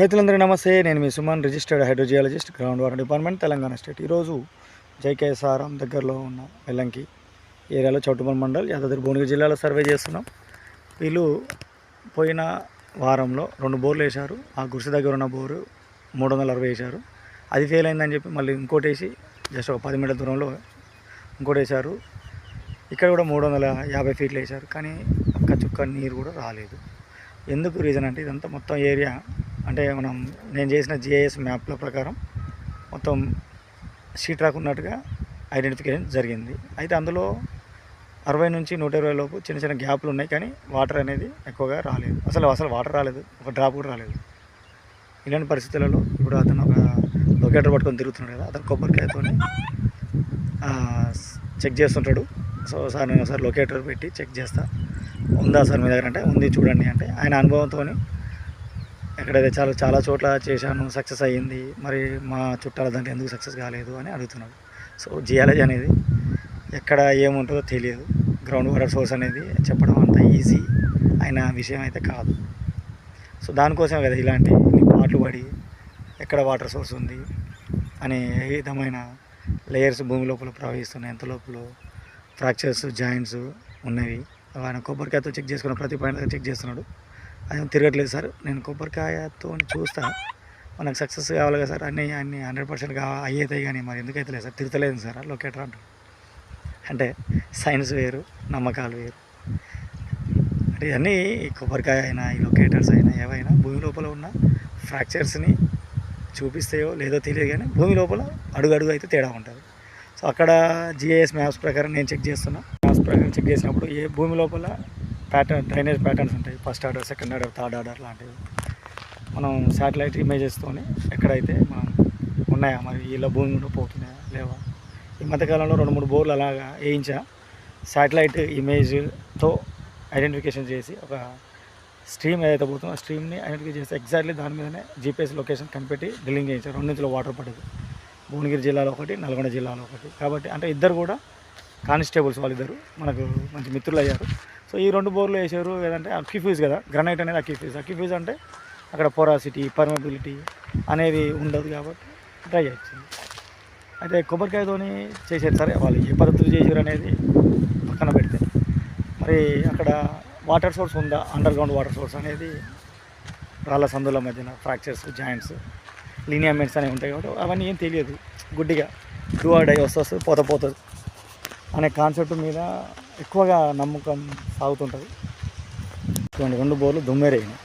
రైతులందరికీ నమస్తే. నేను మీ Suman registered hydrogeologist ground water department Telangana state. ఈరోజు జైకేఎస్ఆర్ఎం దగ్గరలో ఉన్న వెల్లంకి ఏరియాలో చౌటుమల్ మండల్ యాదాద్రి భువనగిరి జిల్లాలో సర్వే చేస్తున్నాం. వీళ్ళు పోయిన వారంలో రెండు బోర్లు వేశారు. ఆ గుడిసె దగ్గర ఉన్న బోరు మూడు వందల అరవై వేశారు. అది ఫెయిల్ అయిందని చెప్పి మళ్ళీ ఇంకోటి వేసి జస్ట్ ఒక పది మీటర్ల దూరంలో ఇంకోటి వేశారు. ఇక్కడ కూడా మూడు వందల యాభై ఫీట్లు వేశారు. కానీ ఒక్క చుక్క నీరు కూడా రాలేదు. ఎందుకు రీజన్ అంటే ఇదంతా మొత్తం ఏరియా అంటే మనం నేను చేసిన జిఐఎస్ మ్యాప్ల ప్రకారం మొత్తం షీట్ రాకున్నట్టుగా ఐడెంటిఫికేషన్ జరిగింది. అయితే అందులో అరవై నుంచి నూట ఇరవై లోపు చిన్న చిన్న గ్యాప్లు ఉన్నాయి కానీ వాటర్ అనేది ఎక్కువగా రాలేదు. అసలు అసలు వాటర్ రాలేదు. ఒక డ్రాప్ కూడా రాలేదు. ఇలాంటి పరిస్థితులలో ఇప్పుడు అతను ఒక లొకేటర్ పట్టుకొని తిరుగుతున్నాడు కదా అతను కొబ్బరికాయతో చెక్ చేస్తుంటాడు. సో సార్ నేను ఒకసారి లొకేటర్ పెట్టి చెక్ చేస్తా. ఉందా సార్ మీ దగ్గర? అంటే ఉంది చూడండి అంటే ఆయన అనుభవంతో ఎక్కడైతే చాలా చాలా చోట్ల చేశాను సక్సెస్ అయ్యింది. మరి మా చుట్టాల దాంట్లో ఎందుకు సక్సెస్ కాలేదు అని అడుగుతున్నాడు. సో జియాలజీ అనేది ఎక్కడ ఏముంటుందో తెలియదు. గ్రౌండ్ వాటర్ సోర్స్ అనేది చెప్పడం అంత ఈజీ అయిన విషయం అయితే కాదు. సో దానికోసం కదా ఇలాంటి పాటలు పడి ఎక్కడ వాటర్ సోర్స్ ఉంది అనే ఏ విధమైన లేయర్స్ భూమి లోపల ప్రవహిస్తున్నాయి. ఎంత లోపల? ఫ్రాక్చర్స్ జాయింట్స్ ఉన్నవి. ఆయన కొబ్బరికాయతో చెక్ చేసుకున్న ప్రతి పాయింట్ చెక్ చేస్తున్నాడు. అది తిరగట్లేదు సార్. నేను కొబ్బరికాయతో చూస్తా. మనకు సక్సెస్ కావాలి కదా సార్. అన్నీ అన్ని హండ్రెడ్ పర్సెంట్ అయ్యేతాయి కానీ మరి ఎందుకైతే లేదు సార్? తిరగలేదు సార్ లొకేటర్ అంటారు అంటే సైన్స్ వేరు నమ్మకాలు వేరు. అంటే ఇవన్నీ ఈ కొబ్బరికాయ అయినా ఈ లొకేటర్స్ అయినా ఏవైనా భూమి లోపల ఉన్న ఫ్రాక్చర్స్ని చూపిస్తాయో లేదో తెలియదు కానీ భూమి లోపల అడుగు అడుగు అయితే తేడా ఉంటుంది. సో అక్కడ జిఐఎస్ మ్యాప్స్ ప్రకారం నేను చెక్ చేస్తున్నా. మ్యాప్స్ ప్రకారం చెక్ చేసినప్పుడు ఏ భూమి లోపల ప్యాటర్న్ డ్రైనేజ్ ప్యాటర్న్స్ ఉంటాయి. First order second order third order లాంటివి. మనం శాటిలైట్ ఇమేజెస్తోనే ఎక్కడైతే మనం ఉన్నాయా? మరి ఇలా భూమి కూడా పోతున్నాయా లేవా? ఈ మధ్యకాలంలో రెండు మూడు బోర్లు అలాగా వేయించా. శాటిలైట్ ఇమేజ్తో ఐడెంటిఫికేషన్ చేసి ఒక స్ట్రీమ్ ఏదైతే పోతుందో ఆ స్ట్రీమ్ని ఐడెంటిఫై చేస్తే ఎగ్జాక్ట్లీ దాని మీదనే జీపీఎస్ లొకేషన్ కనిపెట్టి డ్రిల్లింగ్ చేయించారు రెండింటిలో వాటర్ పడేది. భువనగిరి జిల్లాలో ఒకటి నల్గొండ జిల్లాలో ఒకటి. కాబట్టి అంటే ఇద్దరు కూడా కానిస్టేబుల్స్ వాళ్ళిద్దరు మనకు మంచి మిత్రులు అయ్యారు సో ఈ రెండు బోర్లు వేసారు ఏదంటే అక్కిఫ్యూజ్ కదా గ్రనైట్ అనేది అక్కిఫ్యూజ్ అక్కిఫ్యూజ్ అంటే అక్కడ పొరాసిటీ పర్మబిలిటీ అనేది ఉండదు కాబట్టి డ్రై వచ్చింది అయితే కొబ్బరికాయతోని చేసేది సరే వాళ్ళు ఏ పద్ధతులు చేసారు అనేది పక్కన పెడితే. మరి అక్కడ వాటర్ సోర్స్ ఉందా? అండర్ గ్రౌండ్ వాటర్ సోర్స్ అనేది రాళ్ళ సందుల మధ్యన ఫ్రాక్చర్స్ జాయింట్స్ లీనియామెంట్స్ అనేవి ఉంటాయి కాబట్టి అవన్నీ ఏం తెలియదు. గుడ్డిగా డూ ఆర్ డై వస్తుంది పోత పోతుంది. అనే కాన్సెప్ట్ మీద ఎక్కువగా నమ్మకం సాగుతుంటుంది. రెండు బోర్లు దుమ్మేరైనాయి